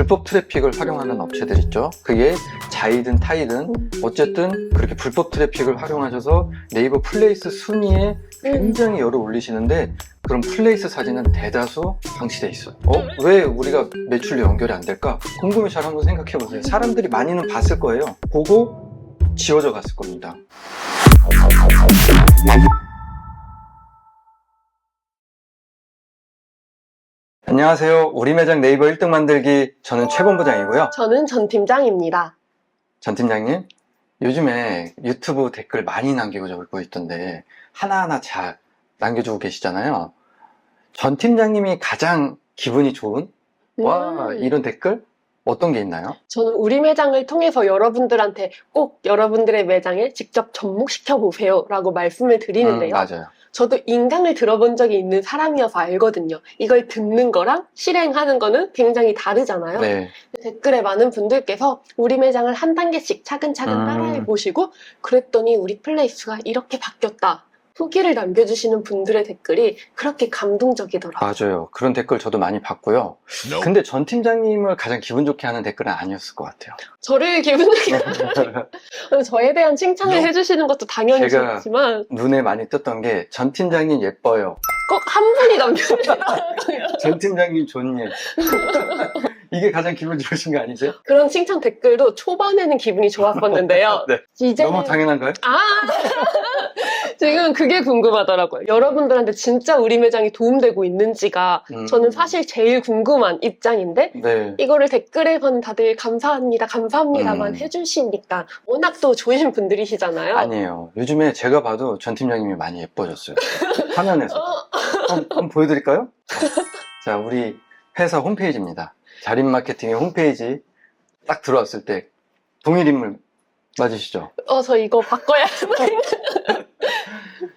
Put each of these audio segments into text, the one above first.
불법 트래픽을 활용하는 업체들 있죠. 그게 자이든 타이든 어쨌든 그렇게 불법 트래픽을 활용하셔서 네이버 플레이스 순위에 굉장히 열을 올리시는데 그럼 플레이스 사진은 대다수 방치돼 있어요. 어? 왜 우리가 매출로 연결이 안 될까? 궁금해 잘 한번 생각해 보세요. 사람들이 많이는 봤을 거예요. 보고 지워져 갔을 겁니다. 안녕하세요. 우리 매장 네이버 1등 만들기 저는 최본부장이고요. 저는 전 팀장입니다. 전 팀장님, 요즘에 유튜브 댓글 많이 남기고 있던데 하나하나 잘 남겨주고 계시잖아요. 전 팀장님이 가장 기분이 좋은 와 음, 이런 댓글 어떤 게 있나요? 저는 우리 매장을 통해서 여러분들한테 꼭 여러분들의 매장에 직접 접목시켜 보세요라고 말씀을 드리는데요. 음, 맞아요. 저도 인강을 들어본 적이 있는 사람이어서 알거든요. 이걸 듣는 거랑 실행하는 거는 굉장히 다르잖아요. 네, 댓글에 많은 분들께서 우리 매장을 한 단계씩 차근차근 음. 따라해 보시고 그랬더니 우리 플레이스가 이렇게 바뀌었다. 후기를 남겨주시는 분들의 댓글이 그렇게 감동적이더라고요. 맞아요. 그런 댓글 저도 많이 봤고요. 근데 전 팀장님을 가장 기분 좋게 하는 댓글은 아니었을 것 같아요. 저를 기분 좋게 저에 대한 칭찬을 네. 해주시는 것도 당연히 제가- 좋지만 눈에 많이 떴던 게 전 팀장님 예뻐요. 꼭 한 분이 남겨주더라고요. 전 팀장님 좋니? 이게 가장 기분 좋으신 거 아니세요? 그런 칭찬 댓글도 초반에는 기분이 좋았었는데요. 네. 이제 너무 당연한가요? 아 지금 그게 궁금하더라고요. 여러분들한테 진짜 우리 매장이 도움되고 있는지가 음. 저는 사실 제일 궁금한 입장인데 네. 이거를 댓글에서는 다들 감사합니다, 감사합니다만 음. 해주시니까 워낙 또 좋으신 분들이시잖아요. 아니에요. 요즘에 제가 봐도 전 팀장님이 많이 예뻐졌어요. 화면에서. 어, 한번, 한번 보여드릴까요? 자, 우리 회사 홈페이지입니다. 자립 마케팅의 홈페이지 딱 들어왔을 때 동일 인물 맞으시죠? 어, 저 이거 바꿔야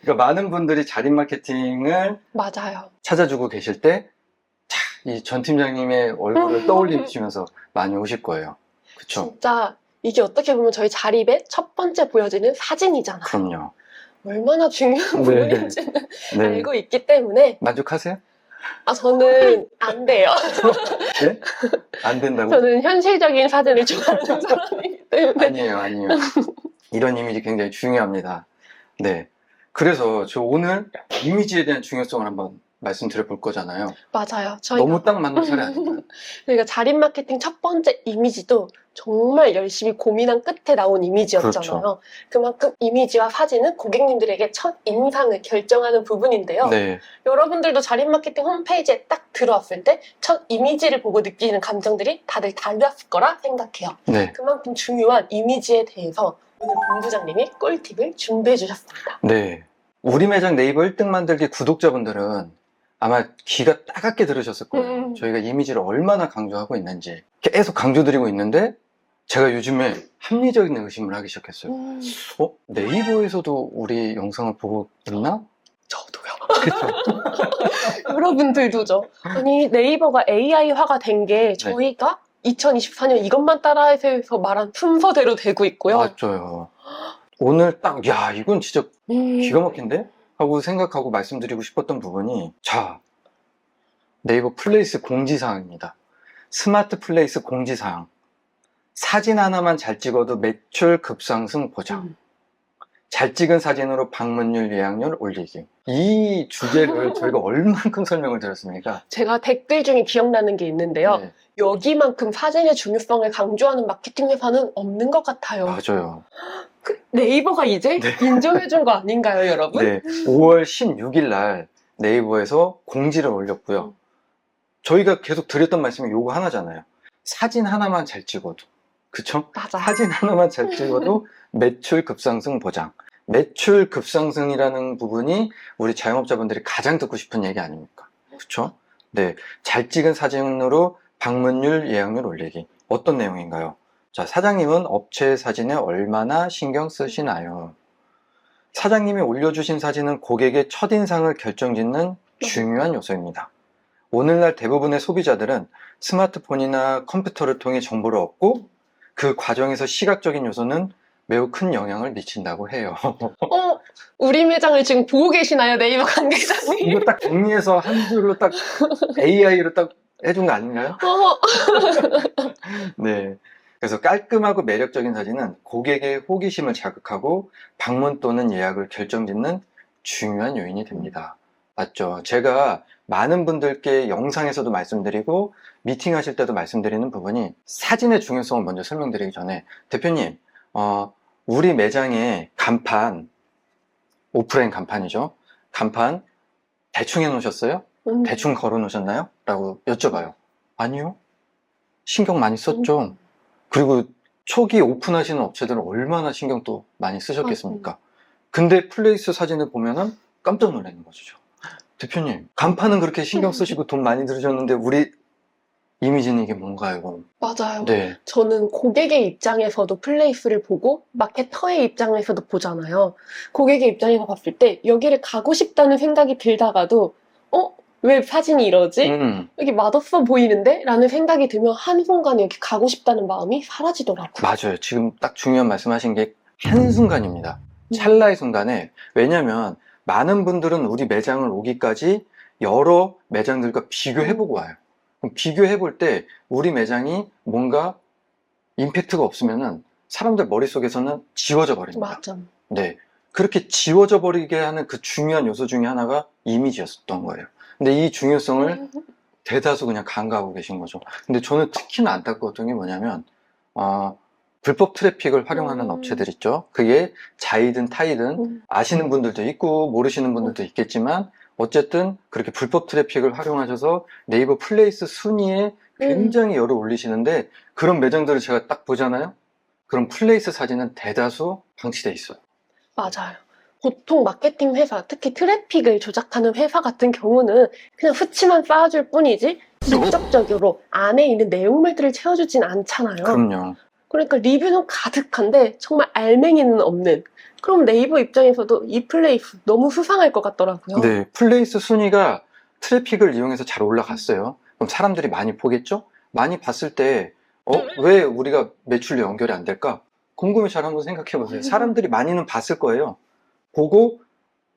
그러니까 많은 분들이 자립 마케팅을 맞아요. 찾아주고 계실 때, 차, 이전 팀장님의 얼굴을 떠올리시면서 많이 오실 거예요. 그쵸? 진짜 이게 어떻게 보면 저희 자립의 첫 번째 보여지는 사진이잖아요. 그럼요. 얼마나 중요한 네. 부분인지는 네. 알고 있기 때문에 만족하세요? 아 저는 안 돼요. 네? 안 된다고? 저는 현실적인 사진을 좋아하는 사람이기 때문에 아니에요, 아니에요. 이런 이미지 굉장히 중요합니다. 네. 그래서 저 오늘 이미지에 대한 중요성을 한번 말씀드려 볼 거잖아요. 맞아요. 저희가 너무 딱 맞는 사례 아닌가요? 저희가 자립 마케팅 첫 번째 이미지도 정말 열심히 고민한 끝에 나온 이미지였잖아요. 그렇죠. 그만큼 이미지와 사진은 고객님들에게 첫 인상을 결정하는 부분인데요. 네. 여러분들도 자립 마케팅 홈페이지에 딱 들어왔을 때 첫 이미지를 보고 느끼는 감정들이 다들 달랐을 거라 생각해요. 네. 그만큼 중요한 이미지에 대해서 오늘 본부장님이 꿀팁을 준비해 주셨습니다. 네. 우리 매장 네이버 1등 만들기 구독자분들은 아마 귀가 따갑게 들으셨을 거예요. 음. 저희가 이미지를 얼마나 강조하고 있는지 계속 강조드리고 있는데 제가 요즘에 합리적인 의심을 하기 시작했어요. 음, 어? 네이버에서도 우리 영상을 보고 있나? 저도요. 여러분들도죠. 아니 네이버가 AI화가 된 게 저희가 2024년 이것만 따라해서 말한 순서대로 되고 있고요. 맞아요. 오늘 딱, 야, 이건 진짜 음, 기가 막힌데? 하고 생각하고 말씀드리고 싶었던 부분이, 자, 네이버 플레이스 공지사항입니다. 스마트 플레이스 공지사항. 사진 하나만 잘 찍어도 매출 급상승 보장. 음. 잘 찍은 사진으로 방문율 예약률 올리기. 이 주제를 저희가 얼만큼 설명을 드렸습니까? 제가 댓글 중에 기억나는 게 있는데요. 네, 여기만큼 사진의 중요성을 강조하는 마케팅 회사는 없는 것 같아요. 맞아요. 그 네이버가 이제 인정해준 거 아닌가요, 여러분? 네, 5월 16일 날 네이버에서 공지를 올렸고요. 저희가 계속 드렸던 말씀이 요거 하나잖아요. 사진 하나만 잘 찍어도. 그쵸? 맞아. 사진 하나만 잘 찍어도 매출 급상승 보장. 매출 급상승이라는 부분이 우리 자영업자분들이 가장 듣고 싶은 얘기 아닙니까? 그쵸? 네. 잘 찍은 사진으로 방문율, 예약률 올리기. 어떤 내용인가요? 자, 사장님은 업체 사진에 얼마나 신경 쓰시나요? 사장님이 올려주신 사진은 고객의 첫인상을 결정짓는 중요한 요소입니다. 오늘날 대부분의 소비자들은 스마트폰이나 컴퓨터를 통해 정보를 얻고 그 과정에서 시각적인 요소는 매우 큰 영향을 미친다고 해요. 어, 우리 매장을 지금 보고 계시나요, 네이버 관계자님? 이거 딱 정리해서 한 줄로 딱 AI로 딱 해준 거 아닌가요? 어, 네. 그래서 깔끔하고 매력적인 사진은 고객의 호기심을 자극하고 방문 또는 예약을 결정짓는 중요한 요인이 됩니다. 맞죠? 제가 많은 분들께 영상에서도 말씀드리고 미팅하실 때도 말씀드리는 부분이 사진의 중요성을 먼저 설명드리기 전에 대표님, 어, 우리 매장에 간판, 오프라인 간판이죠. 간판 대충 해놓으셨어요? 음. 대충 걸어 놓으셨나요? 라고 여쭤봐요. 아니요. 신경 많이 썼죠. 그리고 초기 오픈하시는 업체들은 얼마나 신경 또 많이 쓰셨겠습니까? 근데 플레이스 사진을 보면은 깜짝 놀라는 거죠. 대표님, 간판은 그렇게 신경 쓰시고 돈 많이 들으셨는데 우리 이미지는 이게 뭔가요? 맞아요. 네. 저는 고객의 입장에서도 플레이스를 보고 마케터의 입장에서도 보잖아요. 고객의 입장에서 봤을 때 여기를 가고 싶다는 생각이 들다가도 어? 왜 사진이 이러지? 음, 여기 맛없어 보이는데? 라는 생각이 들면 한순간에 여기 가고 싶다는 마음이 사라지더라고요. 맞아요. 지금 딱 중요한 말씀하신 게 한순간입니다. 찰나의 순간에 왜냐면 많은 분들은 우리 매장을 오기까지 여러 매장들과 비교해보고 와요. 그럼 비교해볼 때 우리 매장이 뭔가 임팩트가 없으면은 사람들 머릿속에서는 지워져 버립니다. 맞아. 네. 그렇게 지워져 버리게 하는 그 중요한 요소 중에 하나가 이미지였던 거예요. 근데 이 중요성을 대다수 그냥 간과하고 계신 거죠. 근데 저는 특히나 안타까웠던 게 뭐냐면, 어, 불법 트래픽을 활용하는 음. 업체들 있죠. 그게 자이든 타이든 음. 아시는 분들도 있고 모르시는 분들도 있겠지만 어쨌든 그렇게 불법 트래픽을 활용하셔서 네이버 플레이스 순위에 굉장히 열을 올리시는데 그런 매장들을 제가 딱 보잖아요. 그럼 플레이스 사진은 대다수 방치돼 있어요. 맞아요. 보통 마케팅 회사, 특히 트래픽을 조작하는 회사 같은 경우는 그냥 수치만 쌓아줄 뿐이지 직접적으로 안에 있는 내용물들을 채워주진 않잖아요. 그럼요. 그러니까 리뷰는 가득한데 정말 알맹이는 없는. 그럼 네이버 입장에서도 이 플레이스 너무 수상할 것 같더라고요. 네, 플레이스 순위가 트래픽을 이용해서 잘 올라갔어요. 그럼 사람들이 많이 보겠죠? 많이 봤을 때, 어, 왜 우리가 매출로 연결이 안 될까? 궁금해 잘 한번 생각해 보세요. 사람들이 많이는 봤을 거예요. 보고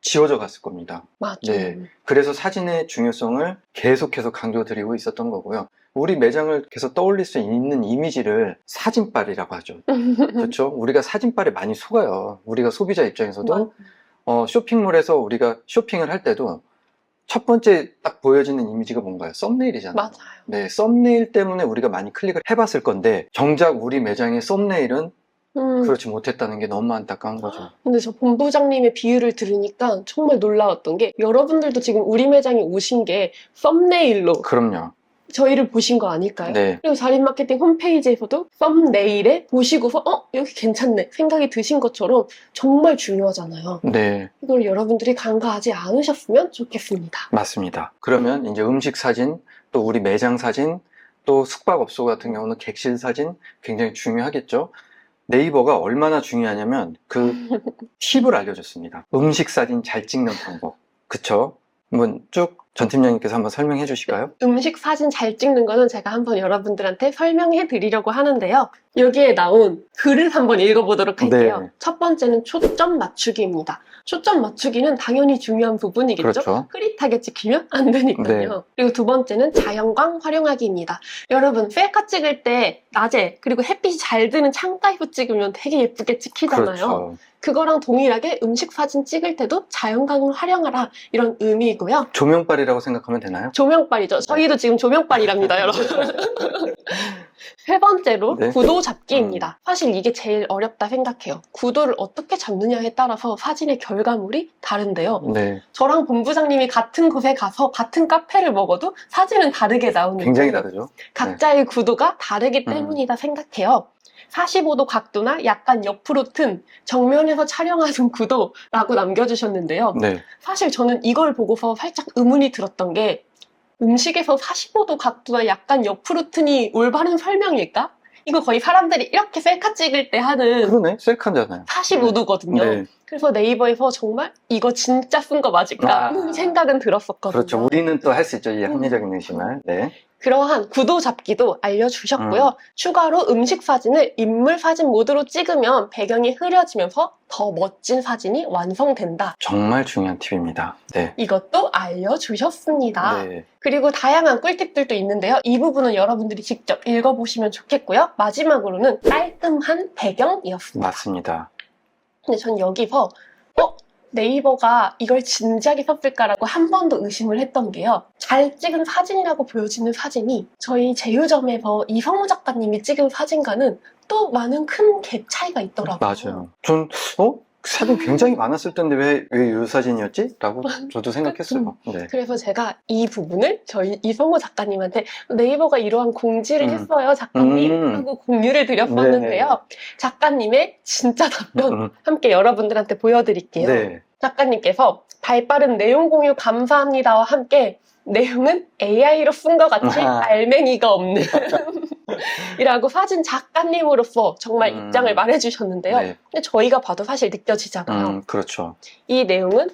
지워져 갔을 겁니다. 맞아요. 네. 그래서 사진의 중요성을 계속해서 강조드리고 있었던 거고요. 우리 매장을 계속 떠올릴 수 있는 이미지를 사진빨이라고 하죠. 그렇죠? 우리가 사진빨에 많이 속아요. 우리가 소비자 입장에서도 맞- 어, 쇼핑몰에서 우리가 쇼핑을 할 때도 첫 번째 딱 보여지는 이미지가 뭔가요? 썸네일이잖아요. 맞아요. 네, 썸네일 때문에 우리가 많이 클릭을 해봤을 건데 정작 우리 매장의 썸네일은 음, 그렇지 못했다는 게 너무 안타까운 거죠. 근데 저 본부장님의 비유를 들으니까 정말 놀라웠던 게 여러분들도 지금 우리 매장에 오신 게 썸네일로 그럼요. 저희를 보신 거 아닐까요? 네, 그리고 자립 마케팅 홈페이지에서도 썸네일에 보시고서 어 여기 괜찮네 생각이 드신 것처럼 정말 중요하잖아요. 네, 이걸 여러분들이 간과하지 않으셨으면 좋겠습니다. 맞습니다. 그러면 이제 음식 사진, 또 우리 매장 사진, 또 숙박업소 같은 경우는 객실 사진 굉장히 중요하겠죠. 네이버가 얼마나 중요하냐면 그 팁을 알려줬습니다. 음식 사진 잘 찍는 방법. 그쵸? 한번 쭉 전 팀장님께서 한번 설명해 주실까요? 음식 사진 잘 찍는 거는 제가 한번 여러분들한테 설명해 드리려고 하는데요. 여기에 나온 글을 한번 읽어보도록 할게요. 네. 첫 번째는 초점 맞추기입니다. 초점 맞추기는 당연히 중요한 부분이겠죠. 그렇죠. 흐릿하게 찍히면 안 되니까요. 네. 그리고 두 번째는 자연광 활용하기입니다. 여러분 셀카 찍을 때 낮에 그리고 햇빛이 잘 드는 창가에서 찍으면 되게 예쁘게 찍히잖아요. 그렇죠. 그거랑 동일하게 음식 사진 찍을 때도 자연광을 활용하라 이런 의미이고요. 조명빨이라고 생각하면 되나요? 조명빨이죠. 저희도 지금 조명빨이랍니다, 여러분. 세 번째로 네. 구도 잡기입니다. 사실 이게 제일 어렵다 생각해요. 구도를 어떻게 잡느냐에 따라서 사진의 결과물이 다른데요. 네, 저랑 본부장님이 같은 곳에 가서 같은 카페를 먹어도 사진은 다르게 나오는데 굉장히 다르죠. 각자의 구도가 다르기 음. 때문이다 생각해요. 45도 각도나 약간 옆으로 튼 정면에서 촬영하는 구도라고 남겨주셨는데요. 네, 사실 저는 이걸 보고서 살짝 의문이 들었던 게 음식에서 45도 각도나 약간 옆으로 트니 올바른 설명일까? 이거 거의 사람들이 이렇게 셀카 찍을 때 하는 그러네. 셀카잖아요. 45도거든요. 네, 그래서 네이버에서 정말 이거 진짜 쓴 거 맞을까? 아. 생각은 들었었거든요. 그렇죠. 우리는 또 할 수 있죠. 이 합리적인 의심을. 네, 그러한 구도 잡기도 알려주셨고요. 음. 추가로 음식 사진을 인물 사진 모드로 찍으면 배경이 흐려지면서 더 멋진 사진이 완성된다. 정말 중요한 팁입니다. 네. 이것도 알려주셨습니다. 네. 그리고 다양한 꿀팁들도 있는데요. 이 부분은 여러분들이 직접 읽어보시면 좋겠고요. 마지막으로는 깔끔한 배경이었습니다. 맞습니다. 근데 전 여기서 어? 네이버가 이걸 진지하게 썼을까라고 한번더 의심을 했던 게요. 잘 찍은 사진이라고 보여지는 사진이 저희 제휴점에서 이성우 작가님이 찍은 사진과는 또 많은 큰 갭 차이가 있더라고요. 맞아요. 전, 어? 사진 굉장히 많았을 텐데 왜, 왜이 사진이었지? 라고 저도 생각했어요. 네. 그래서 제가 이 부분을 저희 이성우 작가님한테 네이버가 이러한 공지를 음. 했어요, 작가님. 음. 하고 공유를 드렸었는데요. 작가님의 진짜 답변 음, 함께 여러분들한테 보여드릴게요. 네. 작가님께서 발빠른 내용 공유 감사합니다와 함께 내용은 AI로 쓴 것 같이 아하. 알맹이가 없는 이라고 사진 작가님으로서 정말 음. 입장을 말해주셨는데요. 네. 근데 저희가 봐도 사실 느껴지잖아요. 음, 그렇죠. 이 내용은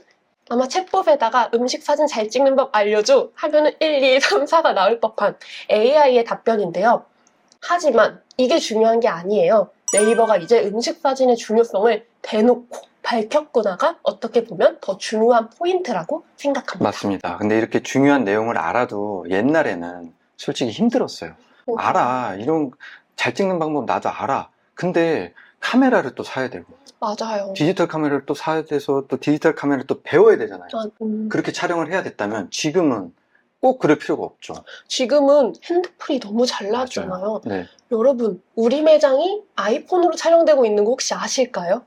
아마 챗봇에다가 음식 사진 잘 찍는 법 알려줘 하면은 1, 2, 3, 4가 나올 법한 AI의 답변인데요. 하지만 이게 중요한 게 아니에요. 네이버가 이제 음식 사진의 중요성을 대놓고 밝혔구나가 어떻게 보면 더 중요한 포인트라고 생각합니다. 맞습니다. 근데 이렇게 중요한 내용을 알아도 옛날에는 솔직히 힘들었어요. 알아. 이런 잘 찍는 방법 나도 알아. 근데 카메라를 또 사야 되고 맞아요. 디지털 카메라를 또 사야 돼서 또 디지털 카메라를 또 배워야 되잖아요. 아, 음, 그렇게 촬영을 해야 됐다면 지금은 꼭 그럴 필요가 없죠. 지금은 핸드폰이 너무 잘 나왔잖아요. 네. 여러분, 우리 매장이 아이폰으로 촬영되고 있는 거 혹시 아실까요?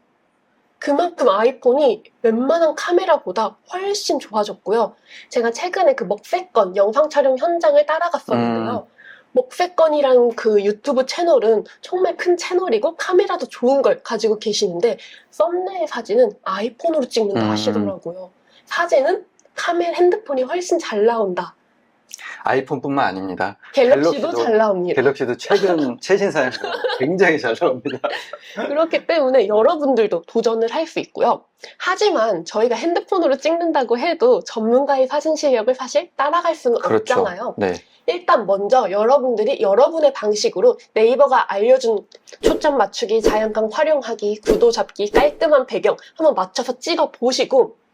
그만큼 아이폰이 웬만한 카메라보다 훨씬 좋아졌고요. 제가 최근에 그 먹새건 영상 촬영 현장을 따라갔었는데요. 먹새건이라는 그 유튜브 채널은 정말 큰 채널이고 카메라도 좋은 걸 가지고 계시는데 썸네일 사진은 아이폰으로 찍는다 음. 하시더라고요. 사진은 카메라 핸드폰이 훨씬 잘 나온다. 아이폰뿐만 아닙니다. 갤럭시도 갤럭시도- 잘 나옵니다. 갤럭시도 최근 최신 사양으로 굉장히 잘 나옵니다. 그렇기 때문에 여러분들도 도전을 할 수 있고요. 하지만 저희가 핸드폰으로 찍는다고 해도 전문가의 사진 실력을 사실 따라갈 수는 그렇죠. 없잖아요. 네. 일단 먼저 여러분들이 여러분의 방식으로 네이버가 알려준 초점 맞추기, 자연감 활용하기, 구도 잡기, 깔끔한 배경 한번 맞춰서 찍어 보시고 어?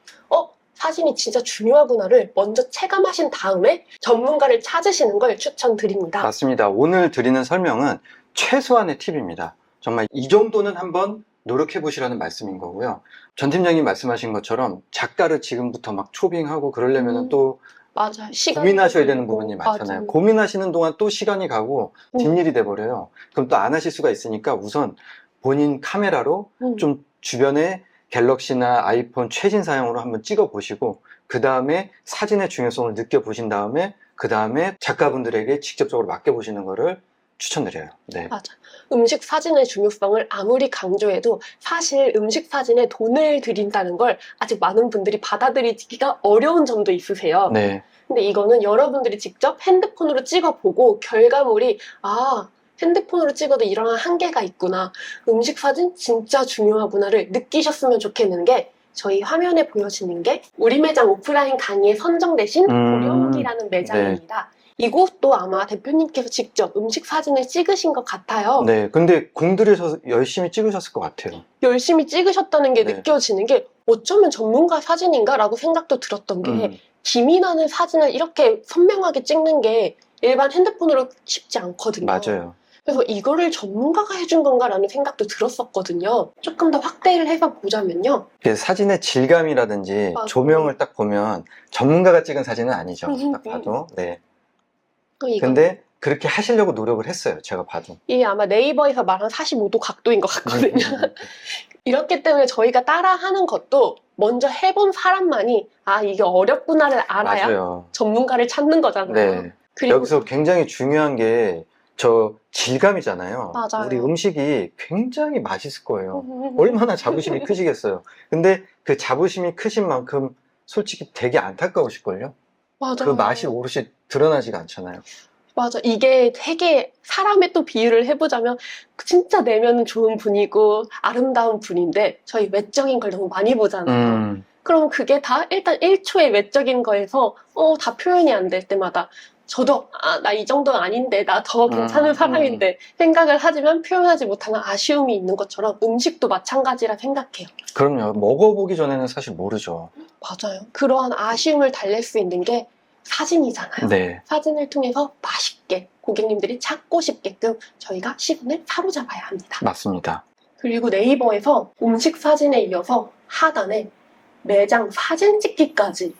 사진이 진짜 중요하구나를 먼저 체감하신 다음에 전문가를 찾으시는 걸 추천드립니다. 맞습니다. 오늘 드리는 설명은 최소한의 팁입니다. 정말 이 정도는 한번 노력해 보시라는 말씀인 거고요. 전 팀장님 말씀하신 것처럼 작가를 지금부터 막 초빙하고 그러려면 음, 은또 맞아요. 시간 고민하셔야 되는 부분이 많잖아요. 맞아요. 고민하시는 동안 또 시간이 가고 음. 뒷일이 돼 버려요. 그럼 또 안 하실 수가 있으니까 우선 본인 카메라로 음. 좀 주변에 갤럭시나 아이폰 최신 사양으로 한번 찍어 보시고 그 다음에 사진의 중요성을 느껴 보신 다음에 그 다음에 작가분들에게 직접적으로 맡겨 보시는 거를 추천드려요. 네. 맞아. 음식 사진의 중요성을 아무리 강조해도 사실 음식 사진에 돈을 들인다는 걸 아직 많은 분들이 받아들이기가 어려운 점도 있으세요. 네. 근데 이거는 여러분들이 직접 핸드폰으로 찍어보고 결과물이 아 핸드폰으로 찍어도 이런 한계가 있구나. 음식 사진 진짜 중요하구나를 느끼셨으면 좋겠는 게 저희 화면에 보여지는 게 우리 매장 오프라인 강의에 선정되신 음, 고려옥이라는 매장입니다. 이곳도 아마 대표님께서 직접 음식 사진을 찍으신 것 같아요. 네. 근데 공들여서 열심히 찍으셨을 것 같아요. 열심히 찍으셨다는 게 네. 느껴지는 게 어쩌면 전문가 사진인가라고 생각도 들었던 게 음, 김이 나는 사진을 이렇게 선명하게 찍는 게 일반 핸드폰으로 쉽지 않거든요. 맞아요. 그래서 이거를 전문가가 해준 건가라는 생각도 들었었거든요. 조금 더 확대를 해서 보자면요. 이게 사진의 질감이라든지 맞아요. 조명을 딱 보면 전문가가 찍은 사진은 아니죠. 음, 딱 봐도. 네. 이거 근데 그렇게 하시려고 노력을 했어요. 제가 봐도. 이게 아마 네이버에서 말한 45도 각도인 것 같거든요. 음, 이렇기 때문에 저희가 따라하는 것도 먼저 해본 사람만이 아 이게 어렵구나를 알아야 맞아요. 전문가를 찾는 거잖아요. 네. 그리고 여기서 굉장히 중요한 게 저 질감이잖아요. 맞아요. 우리 음식이 굉장히 맛있을 거예요. 음, 얼마나 자부심이 크시겠어요. 근데 그 자부심이 크신 만큼 솔직히 되게 안타까우실걸요? 맞아요. 그 맛이 오롯이 드러나지가 않잖아요. 맞아. 이게 되게 사람의 또 비유를 해보자면 진짜 내면은 좋은 분이고 아름다운 분인데 저희 외적인 걸 너무 많이 보잖아요. 음, 그럼 그게 다 일단 1초의 외적인 거에서 어, 다 표현이 안 될 때마다 저도 아, 나 이 정도는 아닌데 나 더 괜찮은 음, 사람인데 생각을 하지만 표현하지 못하는 아쉬움이 있는 것처럼 음식도 마찬가지라 생각해요. 그럼요. 먹어보기 전에는 사실 모르죠. 맞아요. 그러한 아쉬움을 달랠 수 있는 게 사진이잖아요. 네. 사진을 통해서 맛있게 고객님들이 찾고 싶게끔 저희가 시선을 사로잡아야 합니다. 맞습니다. 그리고 네이버에서 음식 사진에 이어서 하단에 매장 사진 찍기까지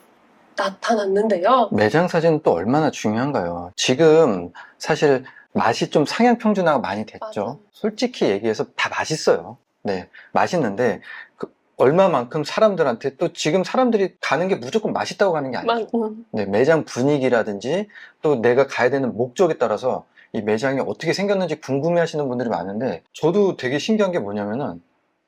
나타났는데요. 매장 사진은 또 얼마나 중요한가요? 지금 사실 맛이 좀 상향 평준화가 많이 됐죠. 맞아요. 솔직히 얘기해서 다 맛있어요. 네, 맛있는데 그 얼마만큼 사람들한테 또 지금 사람들이 가는 게 무조건 맛있다고 가는 게 아니죠. 막, 음, 네, 매장 분위기라든지 또 내가 가야 되는 목적에 따라서 이 매장이 어떻게 생겼는지 궁금해 하시는 분들이 많은데 저도 되게 신기한 게 뭐냐면은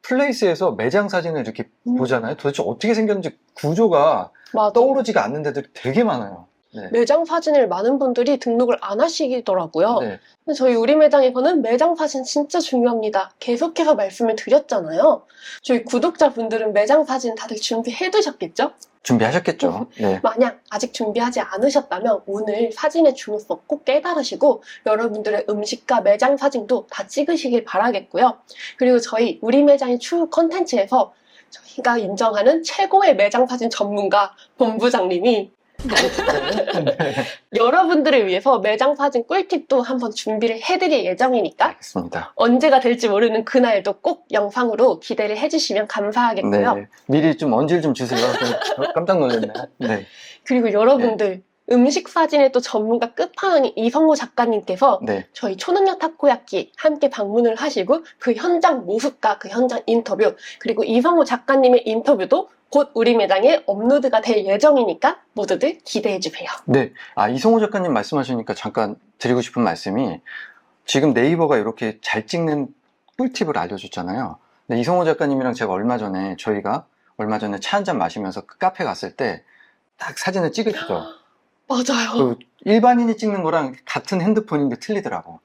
플레이스에서 매장 사진을 이렇게 음. 보잖아요. 도대체 어떻게 생겼는지 구조가 맞아. 떠오르지가 않는 데들이 되게 많아요. 네. 매장 사진을 많은 분들이 등록을 안 하시더라고요. 네. 근데 저희 우리 매장에서는 매장 사진 진짜 중요합니다. 계속해서 말씀을 드렸잖아요. 저희 구독자분들은 매장 사진 다들 준비해 두셨겠죠? 준비하셨겠죠. 네. 만약 아직 준비하지 않으셨다면 오늘 사진의 중요성 꼭 깨달으시고 여러분들의 음식과 매장 사진도 다 찍으시길 바라겠고요. 그리고 저희 우리 매장의 추후 컨텐츠에서 저희가 인정하는 최고의 매장 사진 전문가 본부장님이 여러분들을 위해서 매장 사진 꿀팁도 한번 준비를 해드릴 예정이니까 알겠습니다. 언제가 될지 모르는 그날도 꼭 영상으로 기대를 해주시면 감사하겠고요. 네. 미리 좀 언질 좀 주세요. 좀 깜짝 놀랐네. 네. 그리고 여러분들 음식 사진의 또 전문가 끝판왕인 이성호 작가님께서 네. 저희 초능력 타코야끼 함께 방문을 하시고 그 현장 모습과 그 현장 인터뷰 그리고 이성호 작가님의 인터뷰도 곧 우리 매장에 업로드가 될 예정이니까 모두들 기대해 주세요. 네. 아, 이성호 작가님 말씀하시니까 잠깐 드리고 싶은 말씀이 지금 네이버가 이렇게 잘 찍는 꿀팁을 알려줬잖아요. 근데 이성호 작가님이랑 제가 얼마 전에 저희가 얼마 전에 차 한 잔 마시면서 그 카페 갔을 때 딱 사진을 찍으시죠. 맞아요. 그 일반인이 찍는 거랑 같은 핸드폰인데 틀리더라고.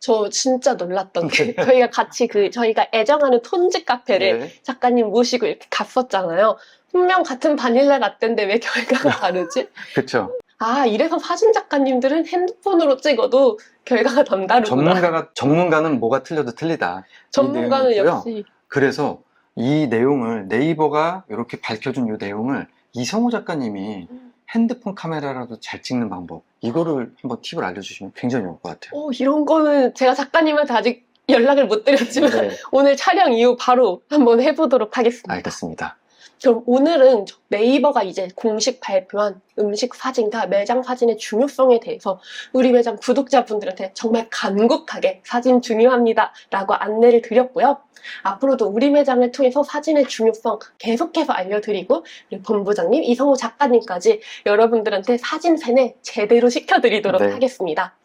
저 진짜 놀랐던 게 저희가 같이 그 저희가 애정하는 톤즈 카페를 네. 작가님 모시고 이렇게 갔었잖아요. 분명 같은 바닐라 라떼인데 왜 결과가 다르지? 그쵸. 아, 이래서 사진 작가님들은 핸드폰으로 찍어도 결과가 남다르구나. 전문가가, 전문가는 뭐가 틀려도 틀리다. 전문가는 내용이고요. 역시 그래서 이 내용을 네이버가 이렇게 밝혀준 이 내용을 이성호 작가님이 음. 핸드폰 카메라라도 잘 찍는 방법 이거를 한번 팁을 알려주시면 굉장히 좋을 것 같아요. 어, 이런 거는 제가 작가님한테 아직 연락을 못 드렸지만 네, 오늘 촬영 이후 바로 한번 해보도록 하겠습니다. 알겠습니다. 그럼 오늘은 네이버가 이제 공식 발표한 음식 사진과 매장 사진의 중요성에 대해서 우리 매장 구독자분들한테 정말 간곡하게 사진 중요합니다 라고 안내를 드렸고요. 앞으로도 우리 매장을 통해서 사진의 중요성 계속해서 알려드리고 본부장님 이성호 작가님까지 여러분들한테 사진 세뇌 제대로 시켜드리도록 네. 하겠습니다.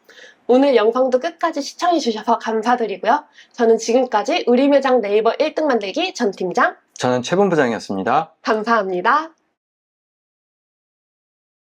오늘 영상도 끝까지 시청해주셔서 감사드리고요. 저는 지금까지 우리 매장 네이버 1등 만들기 전 팀장 저는 최 본부장이었습니다. 감사합니다.